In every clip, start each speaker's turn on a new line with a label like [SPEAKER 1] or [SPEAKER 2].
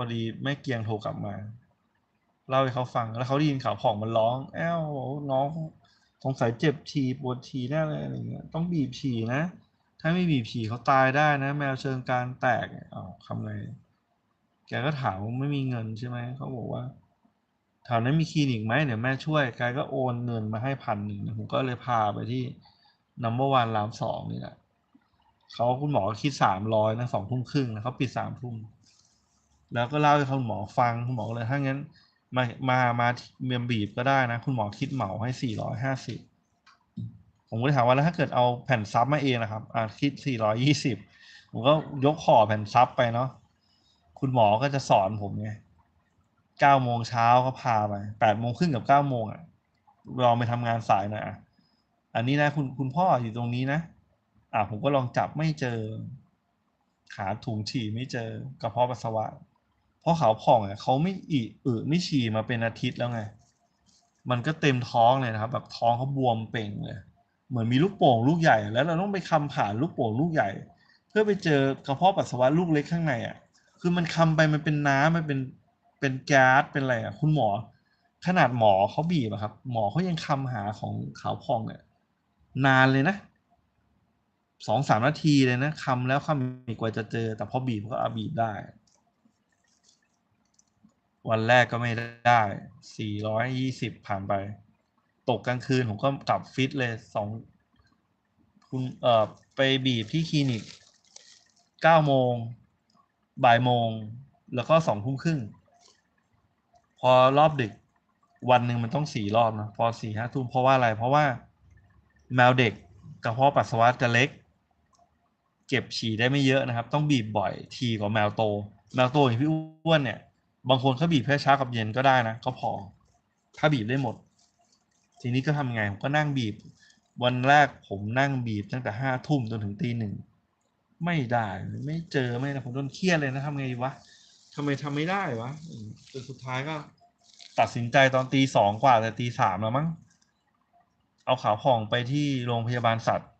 [SPEAKER 1] พอดีแม่เกียงโทรกลับมา เล่าให้เขาฟังแล้วเขาได้ยินข่าวผ่องมันร้องแอ้วน้องสงสัยเจ็บฉี่ปวดฉี่แน่เลยอะไรเงี้ยต้องบีบฉี่นะ ถ้าไม่บีบฉี่เขาตายได้นะ แมวเชิงการแตกอ้าวทำไงแกก็ถามว่าไม่มีเงินใช่ไหมเขาบอกว่าแถวนั้นมีคลินิกไหมเดี๋ยวแม่ช่วยแกก็โอนเงินมาให้พันหนึ่งผมก็เลยพาไปที่นัมเบอร์วันรามสองนี่แหละเขาคุณหมอคิดสามร้อยนะสองทุ่มครึ่งนะเขาปิดสามทุ่ม แล้วก็เล่าให้คุณหมอฟังคุณหมอก็เลยถ้างั้น มามามาเมียมบีบก็ได้นะ คุณหมอคิดเหมาให้สี่ร้อยห้าสิบผมก็ถามว่าแล้วถ้าเกิดเอาแผ่นซับมาเองนะครับอ่าคิดสี่ร้อยี่สิบผมก็ยกห่อแผ่นซับไปเนาะคุณหมอก็จะสอนผมไงเก้าโมงเช้าก็พาไปแปดโมงครึ่งกับเก้าโมงอะลองไปทำงานสายหน่อยอะอันนี้นะคุณคุณพ่ออยู่ตรงนี้นะอ่าผมก็ลองจับไม่เจอหาถุงฉี่ไม่เจอกระเพาะปัสสาวะ ราะเขาผ่องอะเขาไม่อีอึไม่ฉี่มาเป็นอาทิตย์แล้วไง มันก็เต็มท้องเลยนะครับ แบบท้องเขาบวมเป่งเลย เหมือนมีลูกโป่งลูกใหญ่ แล้วเราต้องไปคำผ่านลูกโป่งลูกใหญ่ เพื่อไปเจอกระเพาะปัสสาวะลูกเล็กข้างในอะ คือมันคำไปมันเป็นน้ำมันเป็นเป็นแก๊สเป็นอะไรอะ คุณหมอ ขนาดหมอเขาบีบอะครับ หมอเขายังคำหาของขาวพองเนี่ยนานเลยนะสองสามนาทีเลยนะคำแล้วคำอีกกว่าจะเจอ แต่พอบีบก็เอาบีบได้ วันแรกก็ไม่ได้ สี่ร้อยยี่สิบผ่านไป ตกกลางคืนผมก็กลับฟิตเลยสองคุณเอ่อไปบีบที่คลินิกเก้าโมง บ่ายโมง แล้วก็สองทุ่มครึ่ง พอรอบดึกวันหนึ่งมันต้องสี่รอบนะพอสี่ห้าทุ่มเพราะว่าอะไร เพราะว่าแมวเด็กกระเพาะปัสสาวะจะเล็ก เก็บฉี่ได้ไม่เยอะนะครับ ต้องบีบบ่อยทีกว่าแมวโต แมวโตอย่างพี่อ้วนเนี่ย บางคนเขาบีบแค่เช้ากับเย็นก็ได้นะเขาพอ ถ้าบีบได้หมด ทีนี้ก็ทำไงผมก็นั่งบีบ วันแรกผมนั่งบีบตั้งแต่ห้าทุ่มจนถึงตีหนึ่งไม่ได้ไม่เจอไม่นะผมโดนเครียดเลยนะทำไงวะทำไมทำไม่ได้วะจนสุดท้ายก็ ตัดสินใจตอนตีสองกว่าแต่ตีสามแล้วมั้งเอาขาผ่องไปที่โรงพยาบาลสัตว์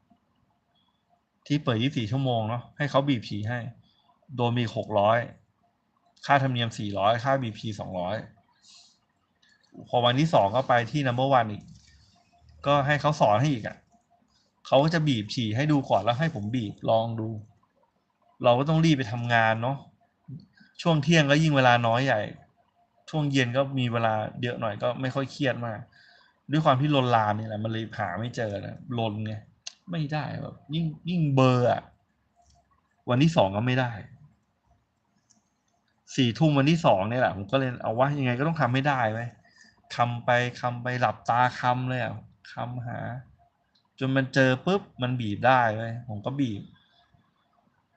[SPEAKER 1] ที่เปิด 24 ชั่วโมงเนาะให้เขาบีบฉี่ให้ โดนมี 600 ค่าธรรมเนียม 400 ค่า BP 200 พอวันที่สองก็ไปที่ number one อีก ก็ให้เขาสอนให้อีกอะ่ะเขาก็จะบีบฉี่ให้ดูก่อนแล้วให้ผมบีบลองดู เราก็ต้องรีบไปทำงานเนาะ ช่วงเที่ยงก็ยิ่งเวลาน้อยใหญ่ ช่วงเย็นก็มีเวลาเยอะหน่อยก็ไม่ค่อยเครียดมาก ด้วยความที่ลนลานนี่แหละมันเลยหาไม่เจอนะลนไง ไม่ได้แบบยิ่งยิ่งเบอร์อะวันที่สองก็ไม่ได้ สี่ทุ่มวันที่สองเนี่ยแหละผมก็เลยเอาว่ายังไงก็ต้องทำให้ได้ไหมคำไปคำไปหลับตาคำเลยอะคำหา จนมันเจอปุ๊บมันบีบได้เลยผมก็บีบ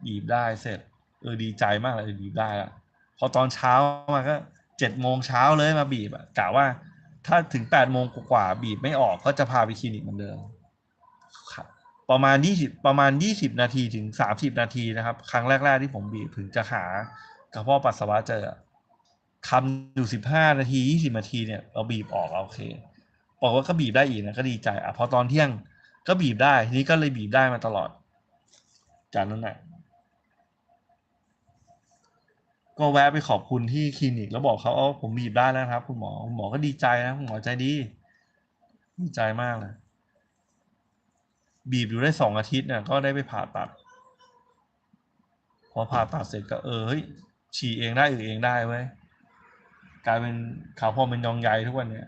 [SPEAKER 1] บีบได้เสร็จ เออดีใจมากเลยบีบได้ละพอตอนเช้ามาก็เจ็ดโมงเช้าเลยมาบีบอะกะว่า ถ้าถึงแปดโมงกว่าบีบไม่ออกก็จะพาไปคลินิกเหมือนเดิมประมาณยี่สิบประมาณยี่สิบนาทีถึงสามสิบนาทีนะครับ ครั้งแรก ๆ ที่ผมบีบถึงจะหา กระเพาะปัสสาวะเจอคำอยู่สิบห้านาทียี่สิบนาทีเนี่ยเราบีบออกโอเคบอกว่าก็บีบได้อีกนะก็ดีใจอะพอตอนเที่ยงก็บีบได้ทีนี้ก็เลยบีบได้มาตลอด จากนั้นแหละก็แวะไปขอบคุณที่คลินิก แล้วบอกเขาเอาผมบีบได้แล้วครับ คุณหมอคุณหมอก็ดีใจนะคุณหมอใจดีดีใจมากเลยบีบอยู่ได้สองอาทิตย์เนี่ยก็ได้ไปผ่าตัด พอผ่าตัดเสร็จก็เออเฮ้ย ฉี่เองได้อือเองได้เว้ยกลายเป็นขาวพองเป็นยองใยทุกวันเนี่ย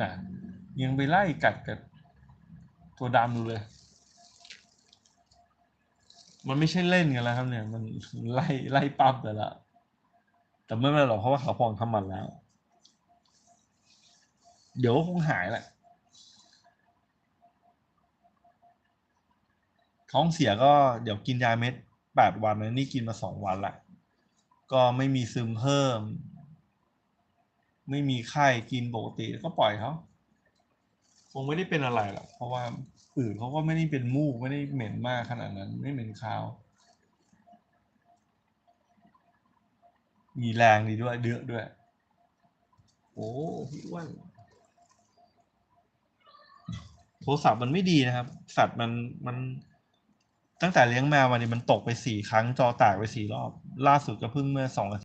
[SPEAKER 1] นะยังไปไล่กัดกับตัวดำดูเลย มันไม่ใช่เล่นกันแล้วครับเนี่ย มันไล่ไล่ปั๊บเลยละ แต่ไม่เป็นไรหรอกเพราะว่าขาวพองทำมันแล้ว เดี๋ยวคงหายแหละท้องเสียก็เดี๋ยวกินยาเม็ดแปดวันนะนี่กินมาสองวันละ ก็ไม่มีซึมเพิ่ม ไม่มีไข้กินปกติก็ปล่อยเขาคงไม่ได้เป็นอะไรหรอกเพราะว่าอื่นเขาก็ไม่ได้เป็นมูกไม่ได้เหม็นมากขนาดนั้น ไม่เหม็นคาว มีแรงดีด้วยเดือดด้วย โอ้พี่อ้วนโทรศัพท์มันไม่ดีนะครับ สัตว์มันมัน ตั้งแต่เลี้ยงแมวมาเนี่ยมันตกไปสี่ครั้งจอแตกไปสี่รอบ ล่าสุดก็เพิ่งเมื่อสองอาทิตย์